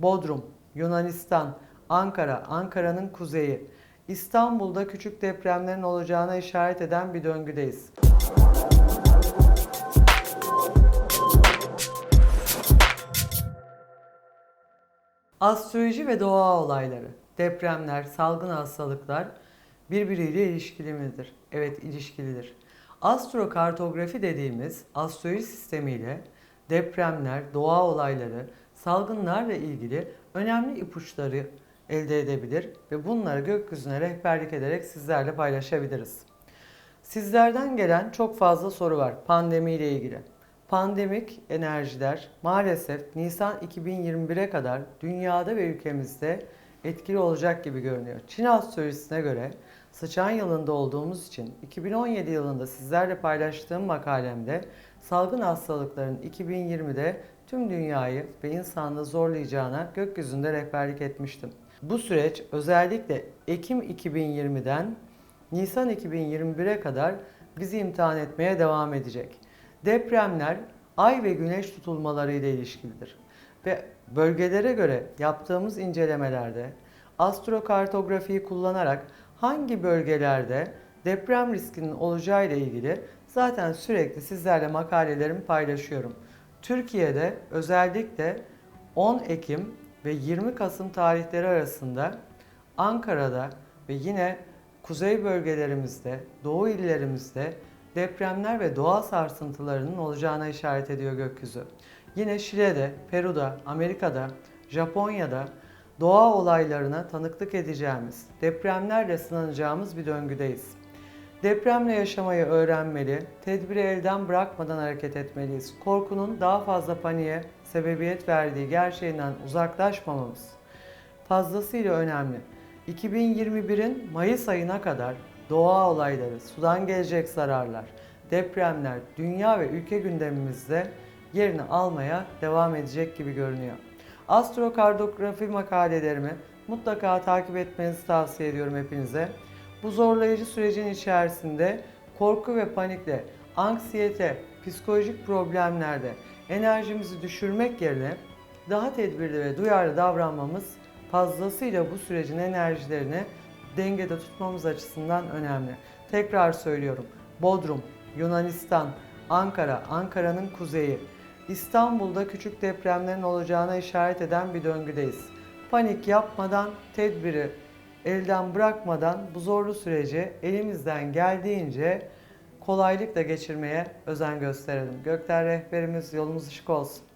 Bodrum, Yunanistan, Ankara, Ankara'nın kuzeyi. İstanbul'da küçük depremlerin olacağına işaret eden bir döngüdeyiz. Astroloji ve doğa olayları, depremler, salgın hastalıklar birbiriyle ilişkili midir? Evet, ilişkilidir. Astrokartografi dediğimiz astroloji sistemiyle depremler, doğa olayları, salgınlarla ilgili önemli ipuçları elde edebilir ve bunları gökyüzüne rehberlik ederek sizlerle paylaşabiliriz. Sizlerden gelen çok fazla soru var pandemiyle ilgili. Pandemik enerjiler maalesef Nisan 2021'e kadar dünyada ve ülkemizde etkili olacak gibi görünüyor. Çin astrolojisine göre sıçan yılında olduğumuz için 2017 yılında sizlerle paylaştığım makalemde salgın hastalıkların 2020'de tüm dünyayı ve insanlığı zorlayacağına gökyüzünde rehberlik etmiştim. Bu süreç özellikle Ekim 2020'den Nisan 2021'e kadar bizi imtihan etmeye devam edecek. Depremler ay ve güneş tutulmaları ile ilişkilidir. Ve bölgelere göre yaptığımız incelemelerde astrokartografiyi kullanarak hangi bölgelerde deprem riskinin olacağı ile ilgili zaten sürekli sizlerle makalelerimi paylaşıyorum. Türkiye'de özellikle 10 Ekim ve 20 Kasım tarihleri arasında Ankara'da ve yine kuzey bölgelerimizde, doğu illerimizde depremler ve doğa sarsıntılarının olacağına işaret ediyor gökyüzü. Yine Şile'de, Peru'da, Amerika'da, Japonya'da doğa olaylarına tanıklık edeceğimiz, depremlerle sınanacağımız bir döngüdeyiz. Depremle yaşamayı öğrenmeli, tedbiri elden bırakmadan hareket etmeliyiz. Korkunun daha fazla paniğe sebebiyet verdiği gerçeğinden uzaklaşmamamız fazlasıyla önemli. 2021'in Mayıs ayına kadar doğa olayları, sudan gelecek zararlar, depremler dünya ve ülke gündemimizde yerini almaya devam edecek gibi görünüyor. Astrokartografi makalelerimi mutlaka takip etmenizi tavsiye ediyorum hepinize. Bu zorlayıcı sürecin içerisinde korku ve panikle, anksiyete, psikolojik problemlerde enerjimizi düşürmek yerine daha tedbirli ve duyarlı davranmamız fazlasıyla bu sürecin enerjilerini dengede tutmamız açısından önemli. Tekrar söylüyorum. Bodrum, Yunanistan, Ankara, Ankara'nın kuzeyi. İstanbul'da küçük depremlerin olacağına işaret eden bir döngüdeyiz. Panik yapmadan, tedbiri elden bırakmadan bu zorlu süreci elimizden geldiğince kolaylıkla geçirmeye özen gösterelim. Gökler rehberimiz yolumuz ışık olsun.